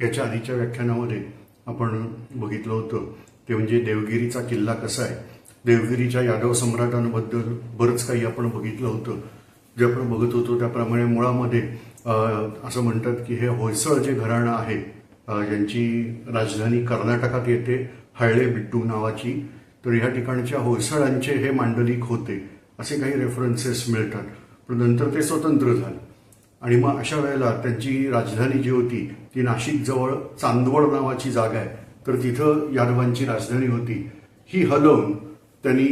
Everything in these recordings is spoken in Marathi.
याच्या आधीच्या व्याख्यानामध्ये आपण बघितलं होतं. ते म्हणजे देवगिरीचा किल्ला कसा आहे? देवगिरीच्या यादव सम्राटांबद्दल बरंच काही आपण बघितलं होतं. जे आपण बघत होतो त्याप्रमाणे मुळामध्ये असं म्हणतात की हे होयसळ जे घराणं आहे यांची ज्यांची राजधानी कर्नाटकात येते हळळे बिट्टू नावाची तर ह्या ठिकाणच्या होयसळांचे हे मांडलिक होते असे काही रेफरन्सेस मिळतात. पण नंतर ते स्वतंत्र झाले. आणि मग अशा वेळेला त्यांची राजधानी जी होती ती नाशिकजवळ चांदवड नावाची जागा आहे. तर तिथं यादवांची राजधानी होती. ही हलवून त्यांनी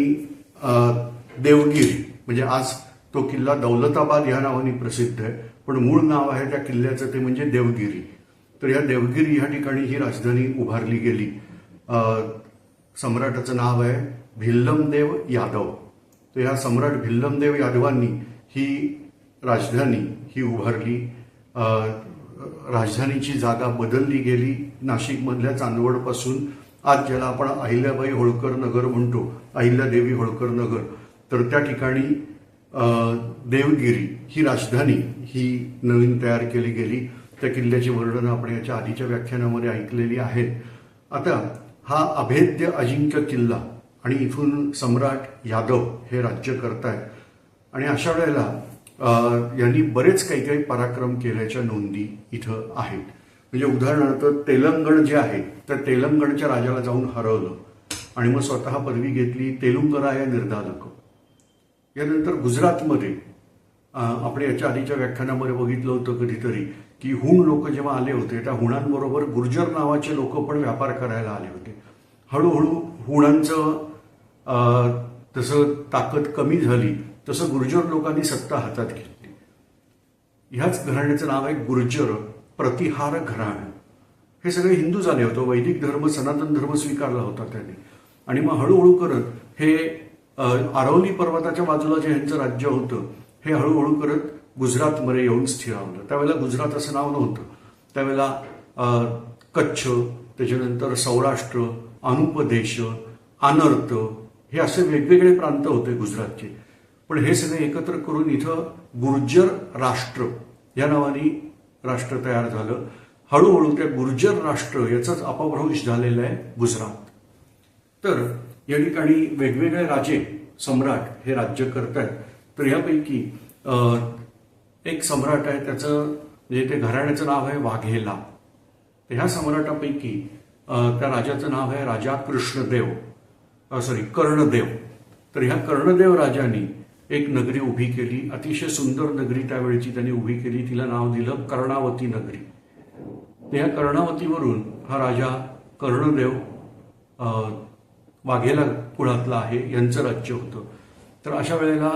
देवगिरी म्हणजे आज तो किल्ला दौलताबाद या नावाने प्रसिद्ध आहे. पण मूळ नाव आहे त्या किल्ल्याचं ते म्हणजे देवगिरी. तर या देवगिरी ह्या ठिकाणी ही राजधानी उभारली गेली. सम्राटाचं नाव आहे भिल्लमदेव यादव. तर ह्या सम्राट भिल्लमदेव यादवांनी ही राजधानी ही उभारली. राजधानीची जागा बदलली गेली नाशिकमधल्या चांदवडपासून. आज ज्याला आपण अहिल्याबाई होळकर नगर म्हणतो अहिल्यादेवी होळकर नगर तर त्या ठिकाणी देवगिरी ही राजधानी ही नवीन तयार केली गेली. त्या किल्ल्याची वर्णनं आपण याच्या आधीच्या व्याख्यानामध्ये ऐकलेली आहेत. आता हा अभेद्य अजिंक्य किल्ला आणि इथून सम्राट यादव हे राज्य करतायत. आणि अशा वेळेला यांनी बरेच काही काही पराक्रम केल्याच्या नोंदी इथं आहेत. म्हणजे उदाहरणार्थ तेलंगण जे आहे तर तेलंगणच्या राजाला जाऊन हरवलं आणि मग स्वतः पदवी घेतली तेलुंगराया निर्धारक. यानंतर गुजरातमध्ये आपण याच्या आधीच्या व्याख्यानामध्ये बघितलं होतं कधीतरी की हुण लोक जेव्हा आले होते त्या हुणांबरोबर गुर्जर नावाचे लोक पण व्यापार करायला आले होते. हळूहळू हुणांचं तसं ताकद कमी झाली. तसं गुर्जर लोकांनी सत्ता हातात घेतली. ह्याच घराण्याचं नाव आहे गुर्जर प्रतिहार घराणं. हे सगळे हिंदू झाले होते वैदिक धर्म सनातन धर्म स्वीकारला होता त्यांनी. आणि मग हळूहळू करत हे आरवली पर्वताच्या बाजूला जे ह्यांचं राज्य होतं हे हळूहळू करत गुजरातमध्ये येऊन स्थिरावलं त्यावेळेला गुजरात असं नाव नव्हतं. त्यावेळेला कच्छ त्याच्यानंतर सौराष्ट्र अनुपदेश अनर्त हे असे वेगवेगळे प्रांत होते गुजरातचे. पण हे सगळे एकत्र करून इथं गुर्जर राष्ट्र या नावाने राष्ट्र तयार झालं. हळूहळू त्या गुर्जर राष्ट्र याचाच अपभ्रंश झालेला आहे गुजरात. तर या ठिकाणी वेगवेगळे राजे सम्राट हे राज्य करत आहेत तर यापैकी एक सम्राट आहे त्याचं म्हणजे ते घराण्याचं नाव आहे वाघेला. तर ह्या सम्राटापैकी त्या राजाचं नाव आहे राजा कृष्णदेव. सॉरी कर्णदेव. तर ह्या कर्णदेव राजांनी एक नगरी उभी केली. अतिशय सुंदर नगरी त्यावेळची त्यांनी उभी केली. तिला नाव दिलं कर्णावती नगरी. या कर्णावतीवरून हा राजा कर्णदेव वाघेला कुळातला आहे. यांचं राज्य होतं. तर अशा वेळेला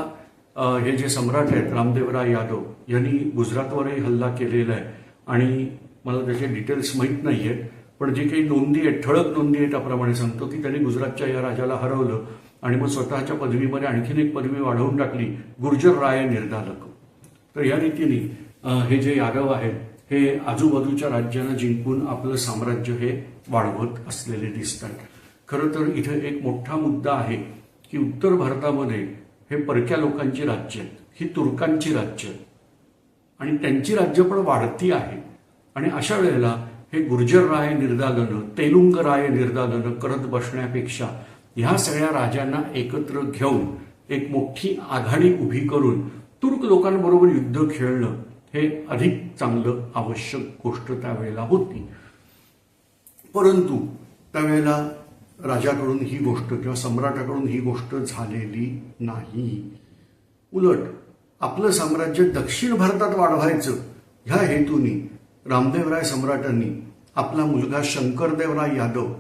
हे जे सम्राट आहेत रामदेवराय यादव यांनी गुजरातवरही हल्ला केलेला आहे. आणि मला त्याचे डिटेल्स माहीत नाही आहेत पण जे काही नोंदी आहेत ठळक नोंदी आहेत त्याप्रमाणे सांगतो की त्यांनी गुजरातच्या या राजाला हरवलं. आणि मग स्वतःच्या पदवीमध्ये आणखीन एक पदवी वाढवून टाकली गुर्जर राय निर्धारक. तर या रीतीने हे जे यादव आहेत हे आजूबाजूच्या राज्यांना जिंकून आपलं साम्राज्य हे वाढवत असलेले दिसतात. खरं तर इथे एक मोठा मुद्दा आहे की उत्तर भारतामध्ये हे परक्या लोकांची राज्य आहेत ही तुर्कांची राज्य आणि त्यांची राज्य पण वाढती आहे. आणि अशा वेळेला हे गुर्जर राय निर्दालनं तेलुंग राय निर्दालनं करत बसण्यापेक्षा ह्या सगळ्या राजांना एकत्र घेऊन एक मोठी आघाडी उभी करून तुर्क लोकांबरोबर युद्ध खेळणं हे अधिक चांगलं आवश्यक गोष्ट त्यावेळेला होती. परंतु त्यावेळेला राजाकडून ही गोष्ट किंवा सम्राटाकडून ही गोष्ट झालेली नाही. उलट आपलं साम्राज्य दक्षिण भारतात वाढवायचं ह्या हेतूने रामदेवराय सम्राटांनी आपला मुलगा शंकरदेवराय यादव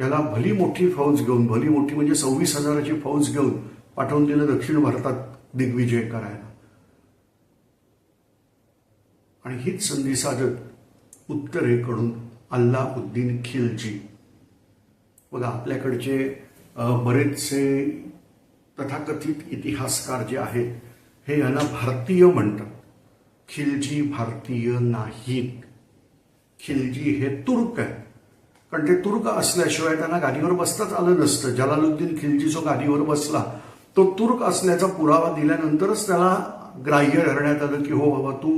याला भली मोठी फौज घेऊन भली मोठी म्हणजे सव्वीस हजाराची फौज घेऊन पाठवून दिलं दक्षिण भारतात दिग्विजय करायला. आणि हीच संधी साधत उत्तरेकडून अल्लाउद्दीन खिलजी. बघा आपल्याकडचे बरेचसे तथाकथित इतिहासकार जे आहेत हे यांना भारतीय म्हणतात. खिलजी भारतीय नाहीत. खिलजी हे तुर्क आहेत. कारण ते तुर्क असल्याशिवाय त्यांना गादीवर बसताच आलं नसतं. जलालुद्दीन खिलजी जो गादीवर बसला तो तुर्क असल्याचा पुरावा दिल्यानंतरच त्याला ग्राह्य धरण्यात आलं की हो बाबा तू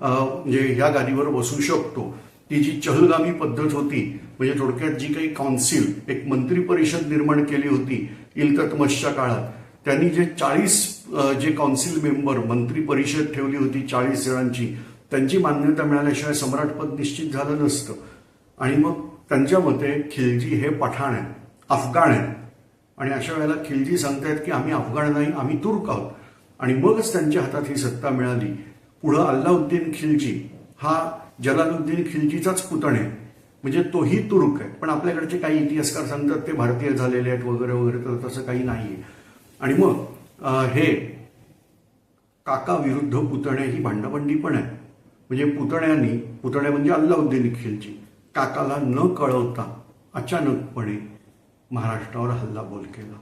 म्हणजे ह्या गादीवर बसू शकतो. ती जी चहलगामी पद्धत होती म्हणजे थोडक्यात जी काही कौन्सिल एक मंत्री परिषद निर्माण केली होती इल्ततमशच्या काळात त्यांनी जे चाळीस जे कौन्सिल मेंबर मंत्री परिषद ठेवली होती चाळीस जणांची त्यांची मान्यता मिळाल्याशिवाय सम्राटपद निश्चित झालं नसतं. आणि मग त्यांच्या मते खिलजी हे पठाण आहे अफगाण आहेत. आणि अशा वेळेला खिलजी सांगतायत की आम्ही अफगाण नाही आम्ही तुर्क आहोत. आणि मगच त्यांच्या हातात ही सत्ता मिळाली. पुढं अल्लाउद्दीन खिलजी हा जलालुद्दीन खिलजीचाच पुतण. आहे म्हणजे तोही तुर्क आहे. पण आपल्याकडचे काही इतिहासकार सांगतात ते भारतीय झालेले आहेत वगैरे वगैरे तर तसं काही नाही आणि मग हे काका विरुद्ध पुतणे ही भांडाभांडी पण आहे. म्हणजे पुतण्यांनी पुतण्या म्हणजे अल्लाउद्दीन खिलजी. काकाला न कळवता अचानकपणे महाराष्ट्रावर हल्लाबोल केला.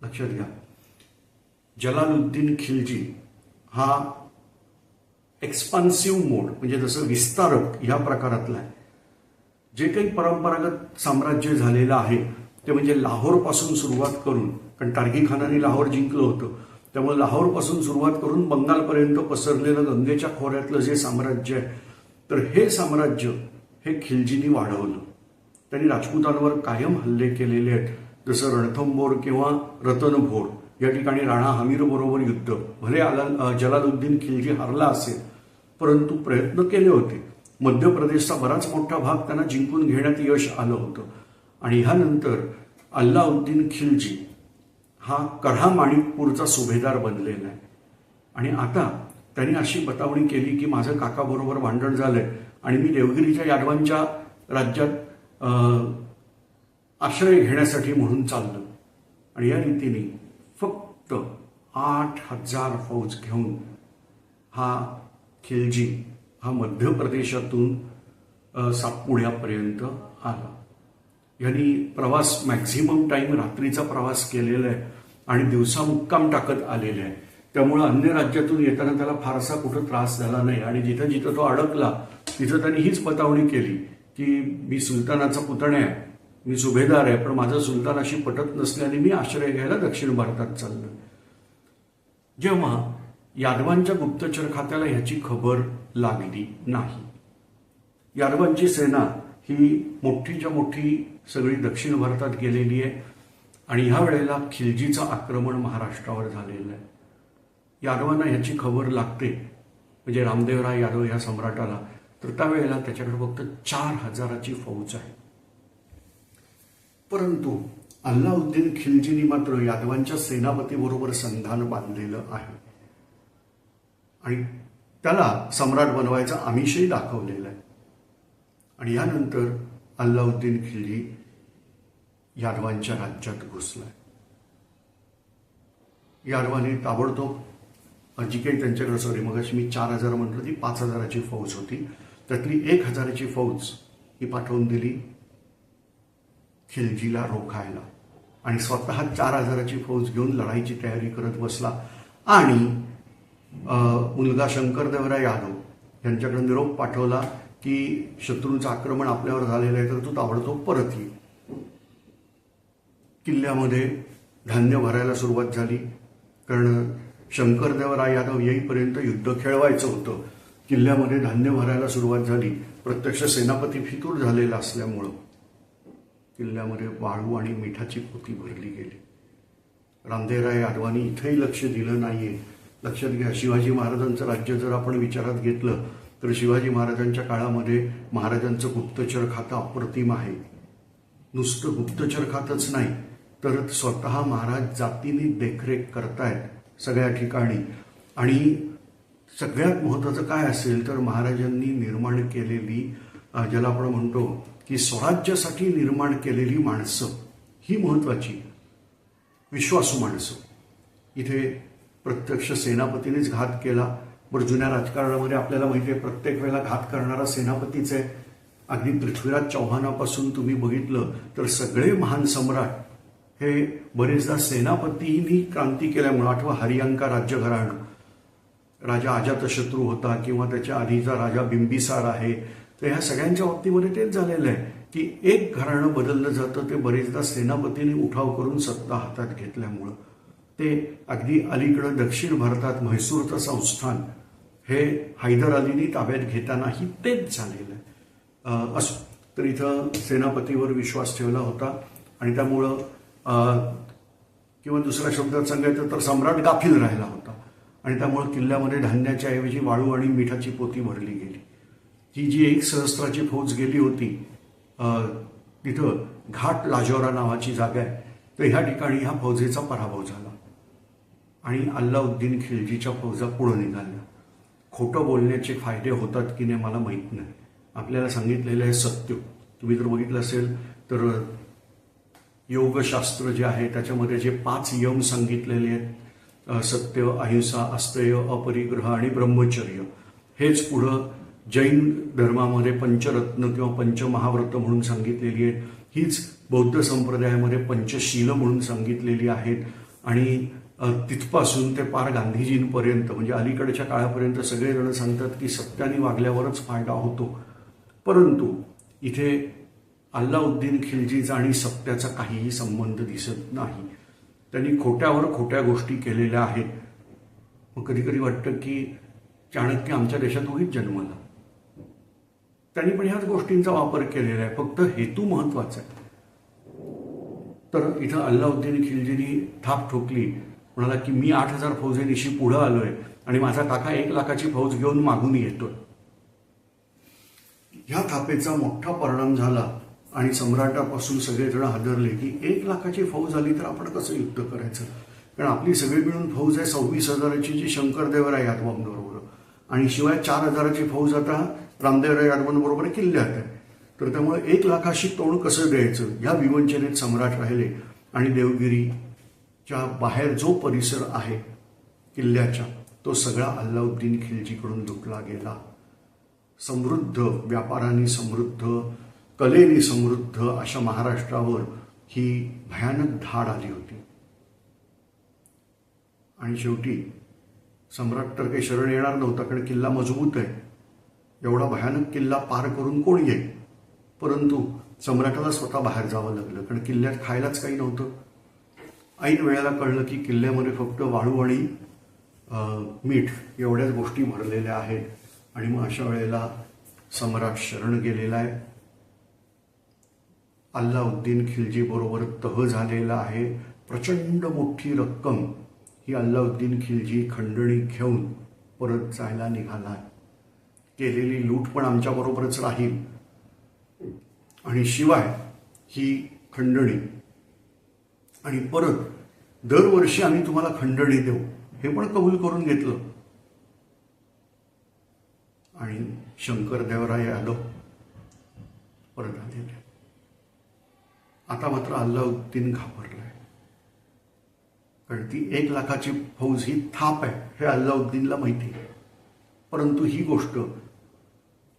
लक्षात घ्या जलालुद्दीन खिलजी हा एक्सपान्सिव्ह मोड म्हणजे जसं विस्तारक ह्या प्रकारातला आहे. जे काही परंपरागत साम्राज्य झालेलं आहे ते म्हणजे लाहोरपासून सुरुवात करून कारण तार्की खानाने लाहोर जिंकलं होतं त्यामुळे लाहोरपासून सुरुवात करून बंगालपर्यंत पसरलेलं गंगेच्या खोऱ्यातलं जे साम्राज्य आहे तर हे साम्राज्य हे खिलजीनी वाढवलं. त्यांनी राजपूतांवर कायम हल्ले केलेले आहेत. जसं रणथंबोर किंवा रतनभोर. या ठिकाणी राणा हमीर बरोबर युद्ध. भले आला जलालुद्दीन खिलजी हरला असेल परंतु प्रयत्न केले होते. मध्य प्रदेशचा बराच मोठा भाग त्यांना जिंकून घेण्यात यश आलं होतं. आणि ह्यानंतर अल्लाउद्दीन खिलजी हा कढा माणिकपूरचा सुभेदार बनलेला आहे. आणि आता त्यांनी अशी बतावणी केली की माझं काकाबरोबर भांडण झालंय आणि मी देवगिरीच्या यादवांच्या राज्यात आश्रय घेण्यासाठी म्हणून चाललो. आणि या रीतीने फक्त आठ हजार फौज घेऊन हा खिलजी हा मध्य प्रदेशातून सातपुण्यापर्यंत सातपुड्यापर्यंत आला. यांनी प्रवास मॅक्झिमम टाईम रात्रीचा प्रवास केलेला आहे आणि दिवसा मुक्काम टाकत आलेले आहे. त्यामुळं अन्य राज्यातून येताना त्याला फारसा कुठं त्रास झाला नाही. आणि जिथं जिथं तो अडकला तिथं त्यांनी हीच पतावणी केली की मी सुलतानाचा पुतण्या आहे मी सुभेदार आहे पण माझं सुलतानाशी पटत नसल्याने मी आश्रय घ्यायला दक्षिण भारतात चाललो जेव्हा यादवांच्या गुप्तचर खात्याला ह्याची खबर लागली नाही. यादवांची सेना ही मोठीच्या मोठी सगळी दक्षिण भारतात गेलेली आहे आणि ह्या वेळेला खिलजीचं आक्रमण महाराष्ट्रावर झालेलं आहे. यादवांना ह्याची खबर लागते. म्हणजे रामदेवराय यादव या सम्राटाला. तर त्यावेळेला त्याच्याकडे फक्त चार हजाराची फौज आहे. परंतु अल्लाउद्दीन खिलजीनी मात्र यादवांच्या सेनापतीबरोबर संधान बांधलेलं आहे. आणि त्याला सम्राट बनवायचा आमिषही दाखवलेला आहे. आणि यानंतर अल्लाउद्दीन खिलजी यादवांच्या राज्यात घुसलाय. यादवाने ताबडतोब जी काही त्यांच्याकडे सॉरी मग मी चार हजार म्हटलं ती पाच हजाराची फौज होती. त्यातली एक हजाराची फौज ही पाठवून दिली खिलजीला रोखायला. आणि स्वतः चार हजाराची फौज घेऊन लढाईची तयारी करत बसला. आणि मुलगा शंकरदेवराय यादव यांच्याकडे निरोप पाठवला की शत्रूंचं आक्रमण आपल्यावर झालेलं आहे तर तू ताबडतोब परत ये. किल्ल्यामध्ये धान्य भरायला सुरुवात झाली. कारण शंकरदेवराय यादव येईपर्यंत युद्ध खेळवायचं होतं. किल्ल्यामध्ये धान्य भरायला सुरुवात झाली. प्रत्यक्ष सेनापती फितूर झालेला असल्यामुळं किल्ल्यामध्ये वाळू आणि मिठाची पोती भरली गेली. रामदेवराय यादवांनी इथंही लक्ष दिलं नाहीये. लक्षात घ्या शिवाजी महाराजांचं राज्य जर आपण विचारात घेतलं तर शिवाजी महाराजांच्या काळामध्ये महाराजांचं गुप्तचर खातं अप्रतिम आहे. नुसतं गुप्तचर खातच नाही तर स्वतः महाराज जातीने देखरेख करतायत. सगळ्या ठिकाणी. आणि सगळ्यात महत्वाचं काय असेल तर महाराजांनी निर्माण केलेली ज्याला आपण म्हणतो की स्वराज्यासाठी निर्माण केलेली माणसं ही महत्वाची विश्वासू माणसं. इथे प्रत्यक्ष सेनापतीनेच घात केला. बरं जुन्या राजकारणामध्ये आपल्याला माहिती आहे प्रत्येक वेळेला घात करणारा सेनापतीच आहे. अगदी पृथ्वीराज चौहानापासून तुम्ही बघितलं तर सगळे महान सम्राट हे बरेचदा सेनापतींनी क्रांती केल्यामुळे आठवा हरियांका राज्य घराणं राजा अजातशत्रू होता किंवा त्याच्या आधीचा राजा बिंबिसार आहे तर ह्या सगळ्यांच्या बाबतीमध्ये तेच झालेलं आहे की एक घराणं बदललं जातं ते बरेचदा सेनापतीने उठाव करून सत्ता हातात घेतल्यामुळं. ते अगदी अलीकडं दक्षिण भारतात म्हैसूरचं संस्थान हे हैदर अलीनी ताब्यात घेतानाही तेच झालेलं आहे. असो तर इथं सेनापतीवर विश्वास ठेवला होता आणि त्यामुळं किंवा दुसऱ्या शब्दात सांगायचं तर सम्राट गाफील राहिला होता. आणि त्यामुळे किल्ल्यामध्ये धान्याच्या ऐवजी वाळू आणि मिठाची पोती भरली गेली. ही जी एक सहस्त्राची फौज गेली होती तिथं घाट लाजोरा नावाची जागा आहे. तर ह्या ठिकाणी ह्या फौजेचा पराभव झाला. आणि अल्लाउद्दीन खिलजीच्या फौजा पुढं निघाल्या. खोटं बोलण्याचे फायदे होतात की नाही मला माहीत नाही. आपल्याला सांगितलेलं आहे सत्य. तुम्ही जर बघितलं असेल तर योगशास्त्र जे आहे त्याच्यामध्ये जे पाच यम सांगितलेले आहेत सत्य अहिंसा अस्तेय अपरिग्रह आणि ब्रह्मचर्य हेच पुढं जैन धर्मामध्ये पंचरत्न किंवा पंचमहाव्रत म्हणून सांगितलेली आहेत. हीच बौद्ध संप्रदायामध्ये पंचशील म्हणून सांगितलेली आहेत. आणि तिथपासून ते पार गांधीजींपर्यंत म्हणजे अलीकडच्या काळापर्यंत सगळेजण सांगतात की सत्याने वागल्यावरच फायदा होतो. परंतु इथे अल्लाउद्दीन खिलजीचा आणि सत्याचा काहीही संबंध दिसत नाही. त्यांनी खोट्यावर खोट्या गोष्टी केलेल्या आहेत. मग कधी कधी वाटतं की चाणक्य आमच्या देशात उगीच जन्मला. त्यांनी पण ह्याच गोष्टींचा वापर केलेला आहे. फक्त हेतू महत्त्वाचा आहे. तर इथं अल्लाउद्दीन खिलजीनी थाप ठोकली. म्हणाला की मी आठ हजार फौजेनिशी पुढं आलोय आणि माझा काका एक लाखाची फौज घेऊन मागून येतोय. ह्या थापेचा मोठा परिणाम झाला. आणि सम्राटापासून सगळेजण हादरले की एक लाखाची फौज आली तर आपण कसं युद्ध करायचं? कारण आपली सगळी मिळून फौज आहे सव्वीस हजाराची जी शंकरदेवराय यादवांबरोबर. आणि शिवाय चार हजाराची फौज आता रामदेवराय यादवांबरोबर किल्ल्यात आहे. तर त्यामुळे एक लाखाशी तोंड कसं द्यायचं? या विवंचनेत सम्राट राहिले. आणि देवगिरीच्या बाहेर जो परिसर आहे किल्ल्याच्या तो सगळा अल्लाउद्दीन खिलजीकडून लुटला गेला. समृद्ध व्यापाराने समृद्ध कलेने समृद्ध अशा महाराष्ट्रावर ही भयानक धाड आली होती. आणि शेवटी सम्राट तर काही शरण येणार नव्हता कारण किल्ला मजबूत आहे. एवढा भयानक किल्ला पार करून कोण येईल? परंतु सम्राटाला स्वतः बाहेर जावं लागलं कारण किल्ल्यात खायलाच काही नव्हतं. ऐन वेळेला कळलं की किल्ल्यामध्ये फक्त वाळू आणि मीठ एवढ्याच गोष्टी भरलेल्या आहेत. आणि मग अशा वेळेला सम्राट शरण गेलेला आहे. अल्लाउद्दीन खिलजीबरोबर तह झालेला आहे. प्रचंड मोठी रक्कम ही अल्लाउद्दीन खिलजी खंडणी घेऊन परत जायला निघाला आहे केलेली लूट पण आमच्याबरोबरच राहील. आणि शिवाय ही खंडणी. आणि परत दरवर्षी आम्ही तुम्हाला खंडणी देऊ. हे पण कबूल करून घेतलं. आणि शंकरदेवराय यादव परत आलेले. आता मात्र अल्लाउद्दीन घाबरलाय. कारण ती एक लाखाची फौज ही थाप आहे हे अल्लाउद्दीनला माहिती आहे. परंतु ही गोष्ट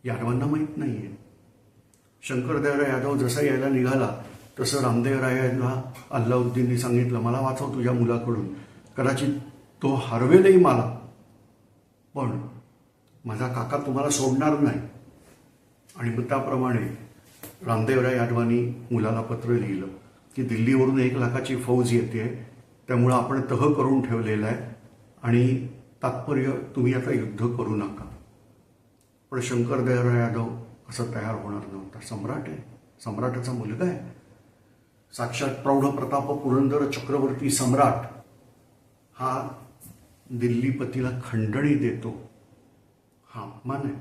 यादवांना माहीत नाही आहे शंकरदेवराय यादव जसा यायला निघाला तसं रामदेवराय यांना अल्लाउद्दीनने सांगितलं मला वाचव तुझ्या मुलाकडून. कदाचित तो हरवेलही मला. पण माझा काका तुम्हाला सोडणार नाही. आणि मग त्याप्रमाणे रामदेवराय आडवाणी मुलाला पत्र लिहिलं की दिल्लीवरून एक लाखाची फौज येते त्यामुळं आपण तह करून ठेवलेला आहे आणि तात्पर्य तुम्ही आता युद्ध करू नका. पण शंकरदेवराय यादव असं तयार होणार नव्हता. सम्राट आहे. सम्राटाचा मुलगा आहे. साक्षात प्रौढ प्रताप पुरंदर चक्रवर्ती सम्राट हा दिल्लीपतीला खंडणी देतो. हा अपमान आहे.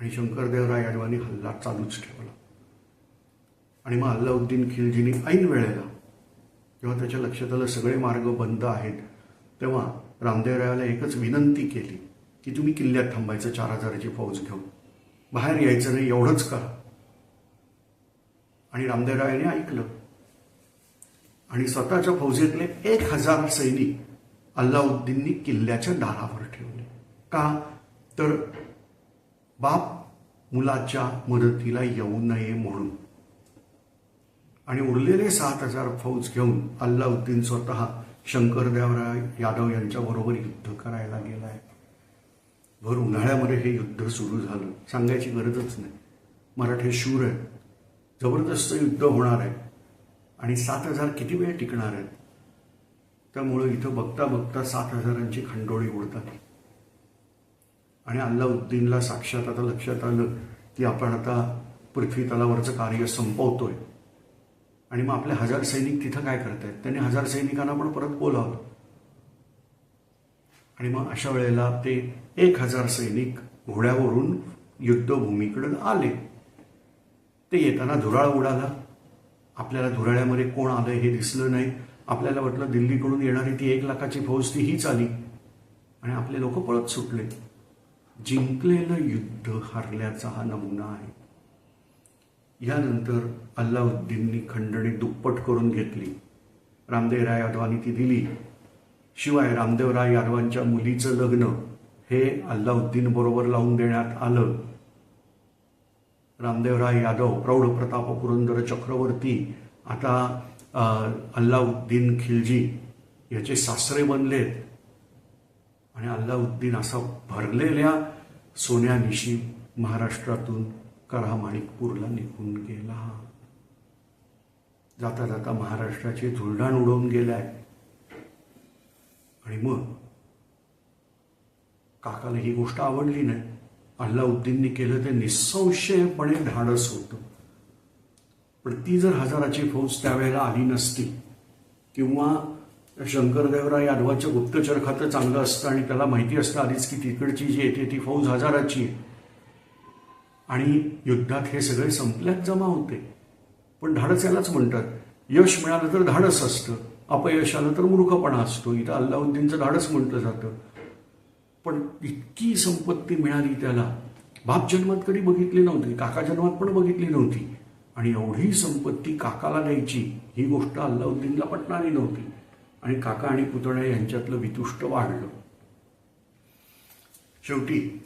आणि शंकरदेवराय यादवांनी हल्ला चालूच ठेवला. आणि मग अल्लाउद्दीन खिलजीने ऐन वेळेला जेव्हा त्याच्या लक्षात आलं सगळे मार्ग बंद आहेत तेव्हा रामदेवरायाला एकच विनंती केली की तुम्ही किल्ल्यात थांबायचं चार हजाराची फौज घेऊन. बाहेर यायचं नाही एवढंच करा. आणि रामदेवरायाने ऐकलं. आणि स्वतःच्या फौजेतले एक हजार सैनिक अल्लाउद्दीननी किल्ल्याच्या दारावर ठेवले. का? तर बाप मुलाच्या मदतीला येऊ नये म्हणून. आणि उरलेले सात हजार फौज घेऊन अल्लाउद्दीन स्वतः शंकरदेवराय यादव यांच्याबरोबर युद्ध करायला गेलाय. भर उन्हाळ्यामध्ये हे युद्ध सुरू झालं. सांगायची गरजच नाही. मराठे शूर आहे जबरदस्त युद्ध होणार आहे. आणि सात हजार किती वेळ टिकणार आहेत? त्यामुळं इथं बघता बघता सात हजारांची खंडोळी उडतात. आणि अल्लाउद्दीनला साक्षात आता लक्षात आलं की आपण आता पृथ्वी तलावरचं कार्य संपवतोय. आणि मग आपले हजार सैनिक तिथं काय करतायत? त्यांनी हजार सैनिकांना पण परत बोलावलं. आणि मग अशा वेळेला ते एक हजार सैनिक घोड्यावरून युद्धभूमीकडे आले. ते येताना धुराळ उडाला. आपल्याला धुराळ्यामध्ये कोण आलं हे दिसलं नाही. आपल्याला वाटलं दिल्लीकडून येणारी ती एक लाखाची फौज ती हीच आली. आणि आपले लोक पळत सुटले. जिंकलेलं युद्ध हरल्याचा हा नमुना आहे. यानंतर अल्लाउद्दीननी खंडणी दुप्पट करून घेतली. रामदेवराय यादवांनी ती दिली. शिवाय रामदेवराय यादवांच्या मुलीचं लग्न हे अल्लाउद्दीन बरोबर लावून देण्यात आलं. रामदेवराय यादव प्रौढ प्रताप पुरंदर चक्रवर्ती आता अल्लाउद्दीन खिलजी याचे सासरे बनलेत. आणि अल्लाउद्दीन असा भरलेल्या सोन्यानिशी महाराष्ट्रातून करा माणिकपूरला निघून गेला. जाता जाता महाराष्ट्राची धुळडाण उडवून गेलाय. आणि मग? काकाला ही गोष्ट आवडली नाही. अल्लाउद्दीननी केलं ते निसंशयपणे धाडस होतं. पण ती जर हजाराची फौज त्यावेळेला आली नसती किंवा शंकरदेवराय यादवाच्या गुप्तचर खातं चांगलं असतं आणि त्याला माहिती असतं आधीच की तिकडची जी येते ती फौज हजाराची आहे आणि युद्धात हे सगळे संपल्यात जमा होते. पण धाडस यालाच म्हणतात. यश मिळालं तर धाडस असतं. अपयश आलं तर मूर्खपणा असतो. इथं अल्लाउद्दीनचं धाडस म्हटलं जातं. पण इतकी संपत्ती मिळाली त्याला. बाप जन्मात कधी बघितली नव्हती. काका जन्मात पण बघितली नव्हती. आणि एवढी संपत्ती काकाला द्यायची ही गोष्ट अल्लाउद्दीनला पटणारी नव्हती. आणि काका आणि पुतण्या यांच्यातलं वितुष्ट वाढलं. शेवटी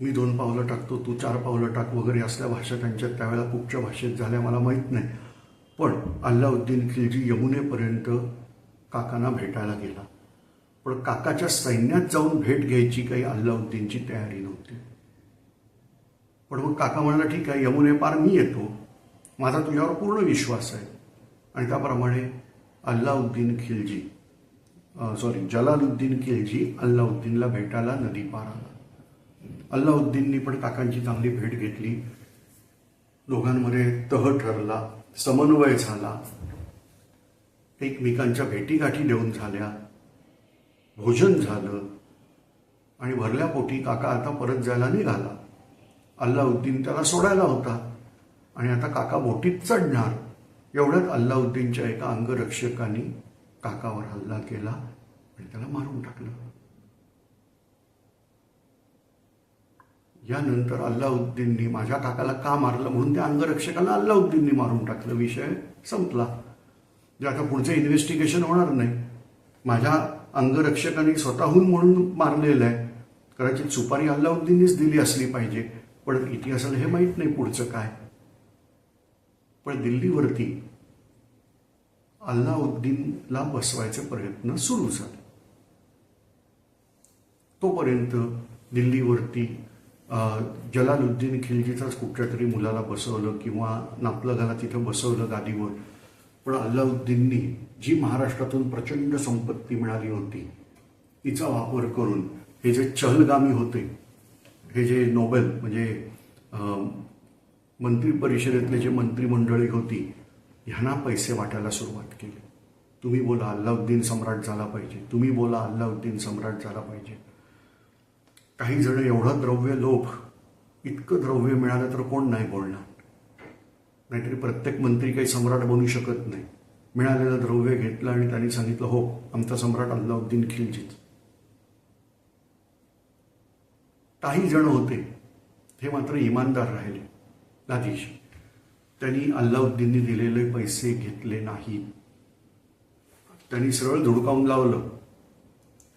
मी दोन पावलं टाकतो तू चार पावलं टाक वगैरे असल्या भाषा त्यांच्या त्यावेळेला कुठच्या भाषेत झाल्या मला माहीत नाही. पण अल्लाउद्दीन खिलजी यमुनेपर्यंत काकांना भेटायला गेला. पण काकाच्या सैन्यात जाऊन भेट घ्यायची काही अल्लाउद्दीनची तयारी नव्हती. पण मग काका म्हणाला ठीक आहे यमुने पार मी येतो. माझा तुझ्यावर पूर्ण विश्वास आहे. आणि त्याप्रमाणे अल्लाउद्दीन खिलजी सॉरी जलालुद्दीन खिलजी अल्लाउद्दीनला भेटायला नदी पार आला. अल्लाउद्दीननी पण काकांची चांगली भेट घेतली. दोघांमध्ये तह ठरला समन्वय झाला. एकमेकांच्या भेटीगाठी देऊन झाल्या. भोजन झालं. आणि भरल्या पोटी काका आता परत जायला निघाला. अल्लाउद्दीन त्याला सोडायला होता. आणि आता काका बोटीत चढणार. एवढ्यात अल्लाउद्दीनच्या एका अंगरक्षकाने काकावर हल्ला केला आणि त्याला मारून टाकलं. यानंतर अल्लाउद्दीननी माझ्या काकाला का मारलं म्हणून त्या अंगरक्षकाला अल्लाउद्दीननी मारून टाकलं. विषय संपला. जे आता पुढचं इन्व्हेस्टिगेशन होणार नाही. माझ्या अंगरक्षकांनी स्वतःहून म्हणून मारलेलं आहे. कदाचित सुपारी अल्लाउद्दीननीच दिली असली पाहिजे. पण इतिहासाला हे माहीत नाही पुढचं काय. पण दिल्लीवरती अल्लाउद्दीनला बसवायचे प्रयत्न सुरू झाले. तोपर्यंत दिल्लीवरती जलालुद्दीन खिलजीचाच कुठच्या तरी मुलाला बसवलं किंवा नापलगाला तिथं बसवलं गादीवर. पण अल्लाउद्दीननी जी महाराष्ट्रातून प्रचंड संपत्ती मिळाली होती तिचा वापर करून हे जे चहलगामी होते हे जे नोबेल म्हणजे मंत्री परिषदेतले जे मंत्रिमंडळी होती ह्यांना पैसे वाटायला सुरुवात केली. तुम्ही बोला अल्लाउद्दीन सम्राट झाला पाहिजे तुम्ही बोला अल्लाउद्दीन सम्राट झाला पाहिजे. काही जण एवढं द्रव्य लोभ इतकं द्रव्य मिळालं तर कोण नाही बोलणार? नाहीतरी प्रत्येक मंत्री काही सम्राट बनू शकत नाही. मिळालेलं द्रव्य घेतलं आणि त्यांनी सांगितलं हो आमचा सम्राट अल्लाउद्दीन खिलजीत. काही जण होते हे मात्र इमानदार राहिले. लादीश त्यांनी अल्लाउद्दीननी दिलेले पैसे घेतले नाही. त्यांनी सरळ धुडकावून लावलं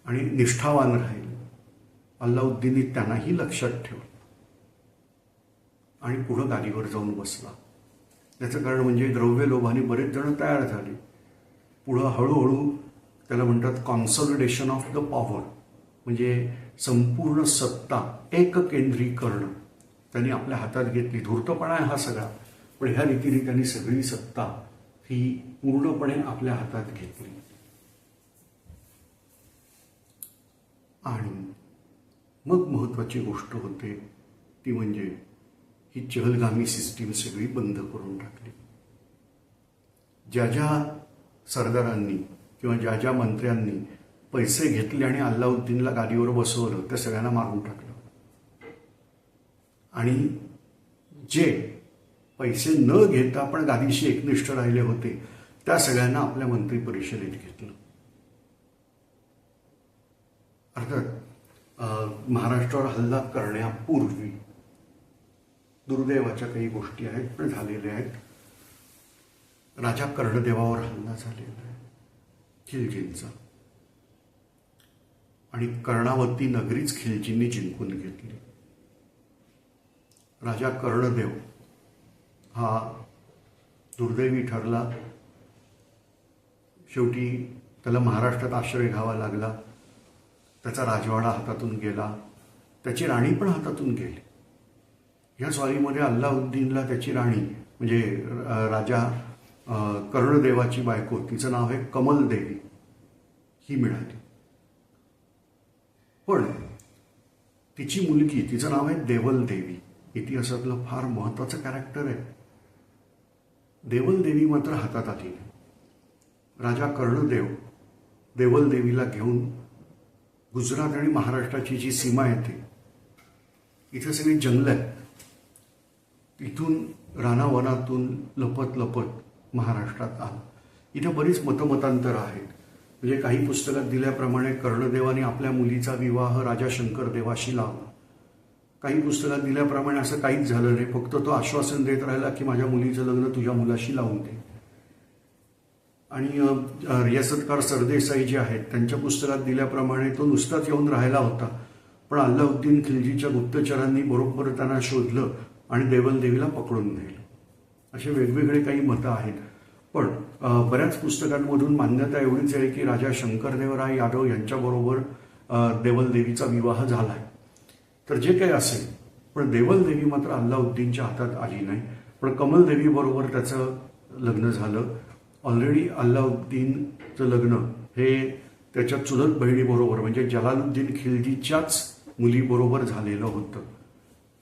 आणि निष्ठावान राहिले. अल्लाउद्दीनने त्यांनाही लक्षात ठेवलं. आणि पुढं गादीवर जाऊन बसला. याचं कारण म्हणजे द्रव्य लोभाने बरेच जण तयार झाले. पुढं हळूहळू त्याला म्हणतात कॉन्सॉलिडेशन ऑफ द पॉवर म्हणजे संपूर्ण सत्ता एककेंद्रीकरण. त्यांनी आपल्या हातात घेतली. धूर्तपणा आहे हा सगळा. पण ह्या रीतीने त्यांनी सगळी सत्ता ही पूर्णपणे आपल्या हातात घेतली. आणि मग महत्वाची गोष्ट होते. ती म्हणजे ही चहलगामी सिस्टीम सगळी बंद करून टाकली. ज्या ज्या सरदारांनी किंवा ज्या ज्या मंत्र्यांनी पैसे घेतले आणि अल्लाउद्दीनला गादीवर बसवलं त्या सगळ्यांना मारून टाकलं. आणि जे पैसे न घेता पण गादीशी एकनिष्ठ राहिले होते त्या सगळ्यांना आपल्या मंत्री परिषदेत घेतलं. अर्थात महाराष्ट्रावर हल्ला करण्यापूर्वी दुर्दैवाच्या काही गोष्टी आहेत पण झालेल्या आहेत. राजा कर्णदेवावर हल्ला झालेला आहे खिलजींचा. आणि कर्णावती नगरीच खिलजींनी जिंकून घेतली. राजा कर्णदेव हा दुर्दैवी ठरला. शेवटी त्याला महाराष्ट्रात आश्रय घ्यावा लागला. त्याचा राजवाडा हातातून गेला. त्याची राणी पण हातातून गेली. या स्वारीमध्ये अल्लाउद्दीनला त्याची राणी म्हणजे राजा कर्णदेवाची बायको तिचं नाव आहे कमल देवी. ही मिळाली. पण तिची मुलगी तिचं नाव आहे देवल देवी. इतिहासातलं फार महत्वाचं कॅरेक्टर आहे. देवल देवी मात्र हातात आली राजा कर्णदेव देवल देवीला घेऊन गुजरात आणि महाराष्ट्राची जी सीमा येते इथे सगळी जंगलं आहेत. इथून रानावनातून लपत लपत महाराष्ट्रात आलं. इथे बरीच मतमतांतर आहेत. म्हणजे काही पुस्तकात दिल्याप्रमाणे कर्णदेवाने आपल्या मुलीचा विवाह राजा शंकरदेवाशी लावला. काही पुस्तकात दिल्याप्रमाणे असं काहीच झालं नाही. फक्त तो आश्वासन देत राहिला की माझ्या मुलीचं लग्न तुझ्या मुलाशी लावून दे. आणि रियासतकार सरदेसाई जे आहेत त्यांच्या पुस्तकात दिल्याप्रमाणे तो नुसताच येऊन राहिला होता. पण अल्लाउद्दीन खिलजीच्या गुप्तचरांनी बरोबर त्यांना शोधलं आणि देवल देवीला पकडून नेलं. असे वेगवेगळे काही मतं आहेत. पण बऱ्याच पुस्तकांमधून मान्यता एवढीच आहे की राजा शंकरदेवराय यादव यांच्याबरोबर देवलदेवीचा विवाह झाला विवाह झालाय. तर जे काही असेल पण देवलदेवी मात्र अल्लाउद्दीनच्या हातात आली नाही. पण कमलदेवीबरोबर बरोबर त्याचं लग्न झालं. ऑलरेडी अल्लाउद्दीनचं लग्न हे त्याच्या चुलत बहिणीबरोबर म्हणजे जलालुद्दीन खिलजीच्याच मुलीबरोबर झालेलं होतं.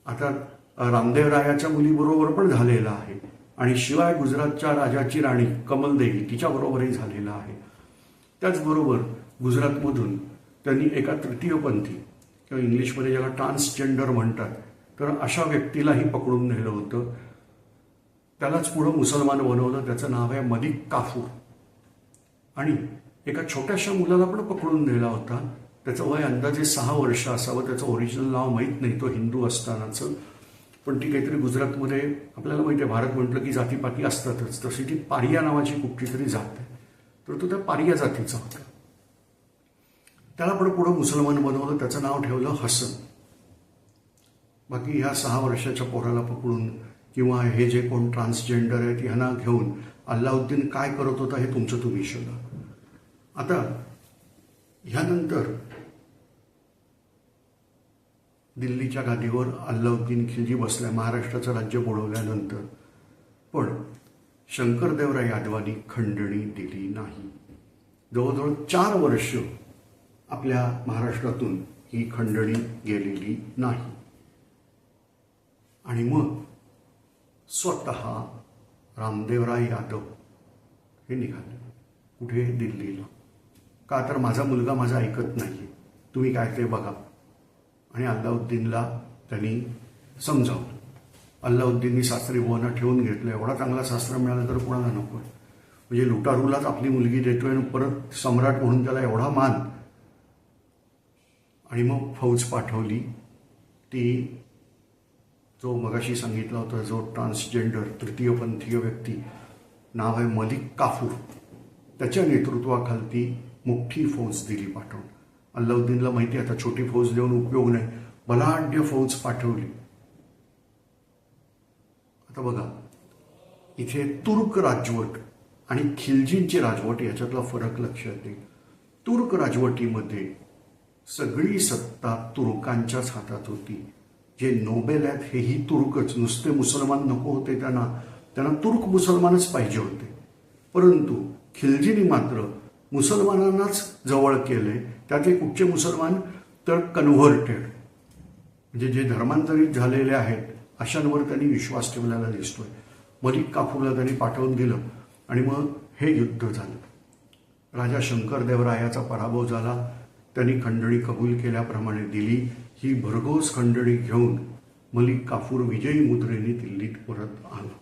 आता रामदेव रामदेवरायाच्या मुलीबरोबर पण झालेलं आहे. आणि शिवाय गुजरातच्या राजाची राणी कमलदेवी तिच्याबरोबरही झालेलं आहे. त्याचबरोबर गुजरातमधून त्यांनी एका तृतीयपंथी किंवा इंग्लिशमध्ये ज्याला ट्रान्सजेंडर म्हणतात तर अशा व्यक्तीलाही पकडून नेलं होतं. त्यालाच पुढं मुसलमान बनवलं त्याचं नाव आहे मलिक काफूर. आणि एका छोट्याशा मुलाला पण पकडून नेला होता. त्याचं वय अंदाजे सहा वर्ष असावं. त्याचं ओरिजिनल नाव माहीत नाही. तो हिंदू असतानाचं. पण ती काहीतरी गुजरातमध्ये आपल्याला माहिती आहे भारत म्हटलं की जातीपाती असतातच. तशी ती पारिया नावाची कुठची तरी जात आहे. तर तो त्या पारिया जातीचा होता. त्याला पण पुढं मुसलमान बनवलं. त्याचं नाव ठेवलं हसन. बाकी ह्या सहा वर्षाच्या पोराला पकडून किंवा हे जे कोण ट्रान्सजेंडर आहेत ह्यांना घेऊन अल्लाउद्दीन काय करत होता हे तुमचं तुम्ही शोधा. आता ह्यानंतर दिल्लीच्या गादीवर अल्लाउद्दीन खिलजी बसल्या महाराष्ट्राचं राज्य बुडवल्यानंतर. पण शंकरदेवराय यादवांनी खंडणी दिली नाही. जवळजवळ चार वर्ष आपल्या महाराष्ट्रातून ही खंडणी गेलेली नाही. आणि मग स्वतः रामदेवराय यादव हे निघाले. कुठे? दिल्लीला. का तर माझा मुलगा माझा ऐकत नाही तुम्ही काय ते बघा. आणि अल्लाउद्दीनला त्यांनी समजावलं. अल्लाउद्दीननी सासरी बुवांना ठेवून घेतलं. एवढा चांगला सासरा मिळाला तर कोणाला नको? म्हणजे लुटारूलाच आपली मुलगी देतोय आणि परत सम्राट म्हणून त्याला एवढा मान. आणि मग फौज पाठवली. ती जो मगाशी सांगितला होता जो ट्रान्सजेंडर तृतीयपंथीय व्यक्ती नाव आहे मलिक काफूर. त्याच्या नेतृत्वाखालती मोठी फौज दिली पाठवून अल्लाउद्दीनला माहिती आहे आता छोटी फौज देऊन उपयोग नाही. बलाढ्य फौज पाठवली. आता बघा इथे तुर्क राजवट आणि खिलजींची राजवट याच्यातला फरक लक्षात येईल तुर्क राजवटीमध्ये सगळी सत्ता तुर्कांच्याच हातात होती. जे नोबेल आहेत हेही तुर्कच. नुसते मुसलमान नको होते त्यांना. त्यांना तुर्क मुसलमानच पाहिजे होते. परंतु खिलजीनी मात्र मुसलमानांनाच जवळ केले. त्यात एक उच्च मुसलमान? तर कन्व्हर्टेड. म्हणजे जे धर्मांतरित झालेले आहेत अशांवर त्यांनी विश्वास ठेवलेला दिसतोय. मलिक काफूरला त्यांनी पाठवून दिलं आणि मग हे युद्ध झालं. राजा शंकरदेवरायाचा पराभव झाला. त्यांनी खंडणी कबूल केल्याप्रमाणे दिली. ही भरघोस खंडणी घेऊन मलिक काफूर विजयी मुद्रेने दिल्लीत परत आला.